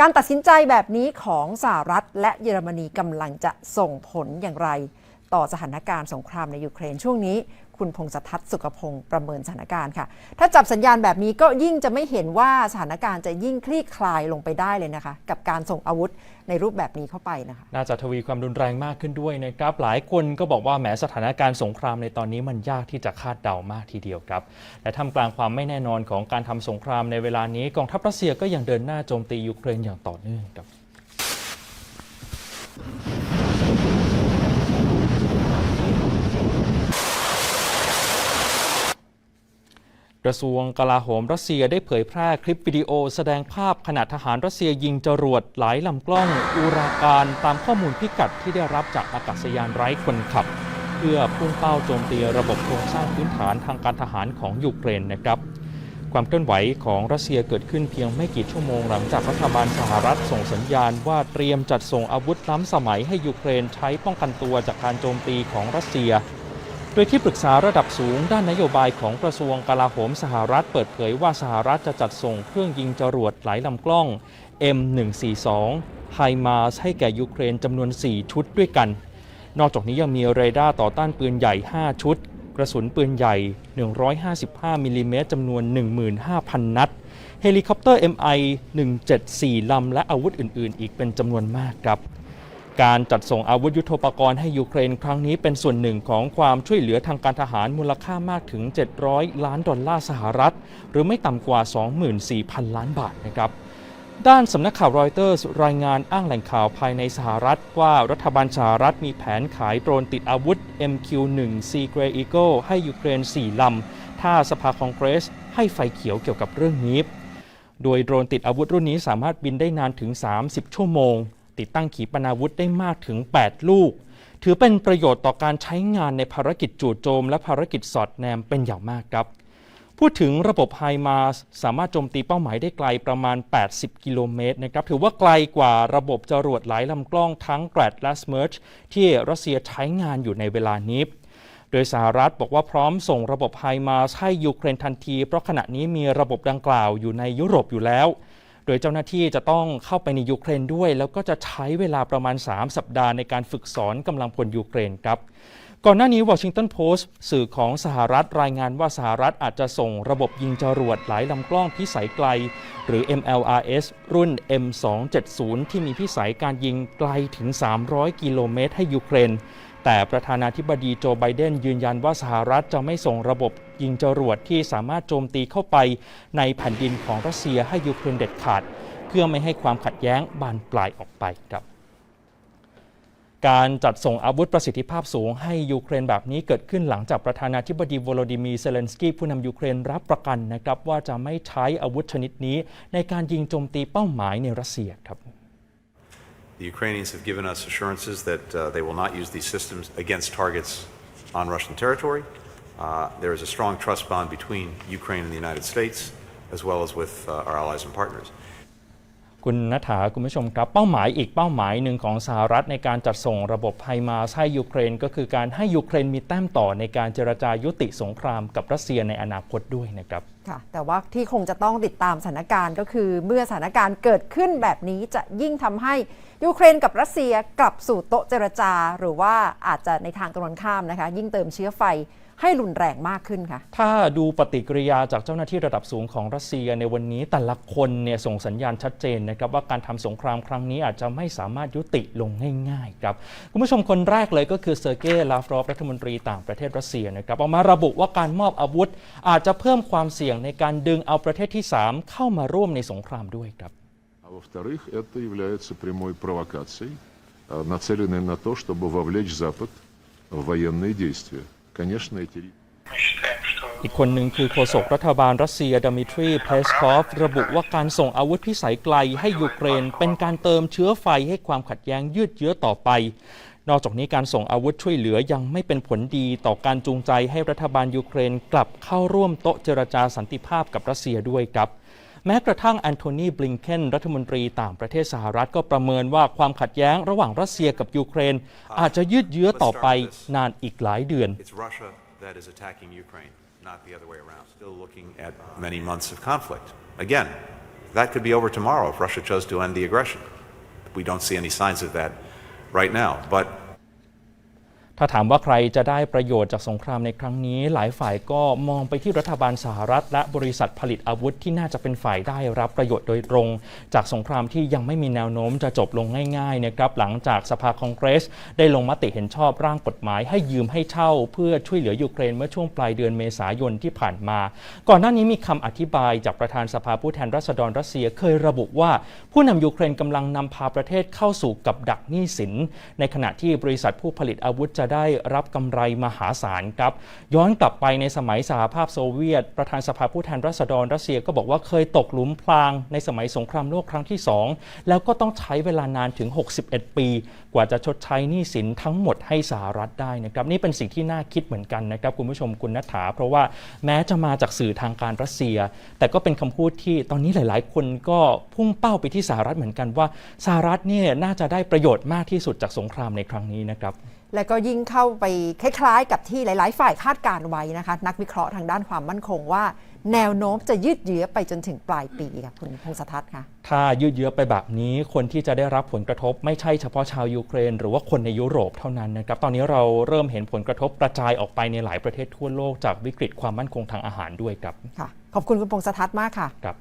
การตัดสินใจแบบนี้ของสหรัฐและเยอรมนีกำลังจะส่งผลอย่างไร ต่อสถานการณ์สงครามในยูเครนช่วงนี้ คุณพงศทัศน์สุขพงศ์ประเมินสถานการณ์ค่ะ ถ้าจับสัญญาณแบบนี้ก็ยิ่งจะไม่เห็นว่าสถานการณ์จะยิ่งคลี่คลายลงไปได้เลยนะคะ กับการส่งอาวุธในรูปแบบนี้เข้าไปนะคะ น่าจะทวีความรุนแรงมากขึ้นด้วยนะครับ หลายคนก็บอกว่าแหมสถานการณ์สงครามในตอนนี้มันยากที่จะคาดเดามากทีเดียวครับ และท่ามกลางความไม่แน่นอนของการทำสงครามในเวลานี้กองทัพรัสเซียก็ยังเดินหน้าโจมตียูเครนอย่างต่อเนื่องครับ กระทรวงกลาโหมรัสเซียได้เผยแพร่คลิปวิดีโอ แสดงภาพขณะทหารรัสเซียยิงจรวดหลายลำกล้องอูราการตามข้อมูลพิกัดที่ได้รับจากอากาศยานไร้คนขับ เพื่อพุ่งเป้าโจมตีระบบโครงสร้างพื้นฐานทางการทหารของยูเครนนะครับ ความเคลื่อนไหวของรัสเซียเกิดขึ้นเพียงไม่กี่ชั่วโมงหลังจากรัฐบาลสหรัฐส่งสัญญาณว่าเตรียมจัดส่งอาวุธล้ำสมัยให้ยูเครนใช้ป้องกันตัวจากการโจมตีของรัสเซีย โดยที่ปรึกษาระดับสูงด้านนโยบายของกระทรวงกลาโหมสหรัฐเปิดเผยว่าสหรัฐจะจัดส่งเครื่องยิงจรวดหลายลำกล้อง M142 ไฮมาสให้แก่ยูเครนจำนวน 4 ชุดด้วยกัน นอกจากนี้ยังมีเรดาร์ต่อต้านปืนใหญ่ 5 ชุด กระสุนปืนใหญ่ 155มิลลิเมตรจำนวน 15,000 นัด เฮลิคอปเตอร์ MI 174 ลำ และอาวุธอื่น ๆ อีกเป็นจำนวนมากครับ การจัดส่งอาวุธยุทโธปกรณ์ให้ยูเครนครั้งนี้เป็นส่วนหนึ่งของความช่วยเหลือทางการทหารมูลค่ามากถึง 700 ล้านดอลลาร์สหรัฐ หรือไม่ต่ำกว่า 24,000 ล้านบาทนะครับด้านสำนักข่าวรอยเตอร์สรายงานอ้างแหล่งข่าวภายในสหรัฐ ว่ารัฐบาลสหรัฐมีแผนขายโดรนติดอาวุธ MQ-1 Sea Grey Eagle ให้ยูเครน 4 ลำ ถ้าสภาคองเกรสให้ไฟเขียวเกี่ยวกับเรื่องนี้ โดยโดรนติดอาวุธรุ่นนี้สามารถบินได้นานถึง 30 ชั่วโมง ติดตั้งขีปนาวุธได้มากถึง 8 ลูก ถือเป็นประโยชน์ต่อการใช้งานในภารกิจจู่โจม และภารกิจสอดแนมเป็นอย่างมากครับ พูดถึงระบบไฮมาสสามารถโจมตีเป้าหมายได้ไกลประมาณ 80 กิโลเมตรนะครับ ถือว่าไกลกว่าระบบจรวดหลายลำกล้องทั้งแกรดและสเมิร์ชที่รัสเซียใช้งานอยู่ในเวลานี้โดยสหรัฐบอกว่าพร้อมส่งระบบไฮมาสให้ยูเครนทันที เพราะขณะนี้มีระบบดังกล่าวอยู่ในยุโรปอยู่แล้ว โดยเจ้าหน้าที่จะต้องเข้าไปในยูเครนด้วย แล้วก็จะใช้เวลาประมาณ 3 สัปดาห์ในการฝึกสอนกำลังพลยูเครนครับก่อนหน้านี้วอชิงตันโพสต์สื่อของสหรัฐรายงานว่าสหรัฐอาจจะส่งระบบยิงจรวดหลายลำกล้องพิสัยไกล หรือ MLRS รุ่น M270 ที่มีพิสัยการยิงไกลถึง 300 กิโลเมตรให้ยูเครน แต่ประธานาธิบดีโจไบเดนยืนยันว่าสหรัฐจะไม่ส่งระบบยิงจรวดที่สามารถโจมตีเข้าไปในแผ่นดินของรัสเซียให้ยูเครนเด็ดขาด เพื่อไม่ให้ความขัดแย้งบานปลายออกไปครับการจัดส่งอาวุธประสิทธิภาพสูงให้ยูเครนแบบนี้เกิดขึ้นหลังจากประธานาธิบดีวโลดิมีร์เซเลนสกี้ผู้นำยูเครนรับประกันนะครับว่าจะไม่ใช้อาวุธชนิดนี้ในการยิงโจมตีเป้าหมายในรัสเซียครับ The Ukrainians have given us assurances that uh, they will not use these systems against targets on Russian territory. Uh, there is a strong trust bond between Ukraine and the United States, as well as with uh, our allies and partners. คุณนัฐาคุณผู้ชมครับ เป้าหมายอีกเป้าหมายหนึ่งของสหรัฐในการจัดส่งระบบไฮมาสให้ยูเครน ก็คือการให้ยูเครนมีแต้มต่อในการเจรจายุติสงครามกับรัสเซียในอนาคตด้วยนะครับ ค่ะแต่ว่าที่คงจะต้องติดตามสถานการณ์ก็คือ เมื่อสถานการณ์เกิดขึ้นแบบนี้จะยิ่งทำให้ยูเครนกับรัสเซียกลับสู่โต๊ะเจรจา หรือว่าอาจจะในทางตรงกันข้ามนะคะ ยิ่งเติมเชื้อไฟให้รุนแรงมากขึ้นค่ะ ถ้าดูปฏิกิริยาจากเจ้าหน้าที่ระดับสูงของรัสเซียในวันนี้แต่ละคนเนี่ยส่งสัญญาณชัดเจนนะครับว่าการทำสงครามครั้งนี้อาจจะไม่สามารถยุติลงง่ายๆครับคุณผู้ชมคนแรกเลยก็คือเซอร์เกย์ลาฟรอฟรัฐมนตรีต่างประเทศรัสเซียนะครับออกมาระบุว่าการมอบอาวุธอาจจะเพิ่มความเสี่ยในการดึงเอาประเทศที่ 3 เข้ามาร่วมในสงครามด้วยครับ А во-вторых, это является прямой провокацией, а, нацеленной на то, чтобы вовлечь Запад в военные действия. Конечно, эти อีกคนหนึ่งคือโฆษกรัฐบาลรัสเซียดมิทรีเพลสคอฟระบุว่าการส่งอาวุธพิสัยไกลให้ยูเครน เป็นการเติมเชื้อไฟให้ความขัดแย้งยืดเยื้อต่อไป นอกจากนี้การส่งอาวุธช่วยเหลือยังไม่เป็นผลดีต่อการจูงใจให้รัฐบาลยูเครนกลับเข้าร่วมโต๊ะเจรจาสันติภาพกับรัสเซียด้วยครับ แม้กระทั่งแอนโทนีบลิงเคนรัฐมนตรีต่างประเทศสหรัฐก็ประเมินว่าความขัดแย้งระหว่างรัสเซียกับยูเครน อาจจะยืดเยื้อต่อไปนานอีกหลายเดือน that is attacking Ukraine, not the other way around. Still looking at many months of conflict. Again, that could be over tomorrow if Russia chose to end the aggression. We don't see any signs of that right now. But ถ้าถามว่าใครจะได้ประโยชน์จากสงครามในครั้งนี้ หลายฝ่ายก็มองไปที่รัฐบาลสหรัฐ และบริษัทผลิตอาวุธที่น่าจะเป็นฝ่ายได้รับประโยชน์โดยตรง จากสงครามที่ยังไม่มีแนวโน้มจะจบลงง่ายๆนะครับหลังจากสภาคองเกรส ได้ลงมติเห็นชอบร่างกฎหมาย ให้ยืมให้เช่า เพื่อช่วยเหลือยูเครนเมื่อช่วงปลายเดือนเมษายนที่ผ่านมา ก่อนหน้านี้มีคำอธิบายจากประธานสภาผู้แทนราษฎรรัสเซียเคยระบุว่า ผู้นำยูเครนกำลังนำพาประเทศเข้าสู่กับดักหนี้สินในขณะที่บริษัทผู้ผลิตอาวุธจะได้รับกำไรมหาศาลครับ ย้อนกลับไปในสมัยสหภาพโซเวียต ประธานสภาผู้แทนราษฎรรัสเซียก็บอกว่าเคยตกหลุมพรางในสมัยสงครามโลกครั้งที่ 2 แล้วก็ต้องใช้เวลานานถึง 61 ปี กว่าจะชดใช้หนี้สินทั้งหมดให้สหรัฐได้นะครับนี่เป็นสิ่งที่น่าคิดเหมือนกันนะครับคุณผู้ชมคุณนัฐา เพราะว่าแม้จะมาจากสื่อทางการรัสเซีย แต่ก็เป็นคำพูดที่ตอนนี้หลาย ๆ คนก็พุ่งเป้าไปที่สหรัฐเหมือนกันว่าสหรัฐเนี่ยน่าจะได้ประโยชน์มากที่สุดจากสงครามในครั้งนี้นะครับ และก็ยิ่งเข้าไปคล้ายๆ กับที่หลาย ๆ ฝ่ายคาดการณ์ไว้นะคะ นักวิเคราะห์ทางด้านความมั่นคงว่า แนวโน้มจะยืดเยื้อไปจนถึงปลายปีค่ะคุณพงษทัศน์ค่ะถ้ายืดเยื้อไปแบบนี้คนที่จะได้รับผลกระทบไม่ใช่เฉพาะชาวยูเครน หรือว่าคนในยุโรปเท่านั้นนะครับตอนนี้เราเริ่มเห็นผลกระทบกระจายออกไปในหลายประเทศทั่วโลกจากวิกฤตความมั่นคงทางอาหารด้วยครับค่ะขอบคุณคุณพงษทัศน์มากค่ะครับ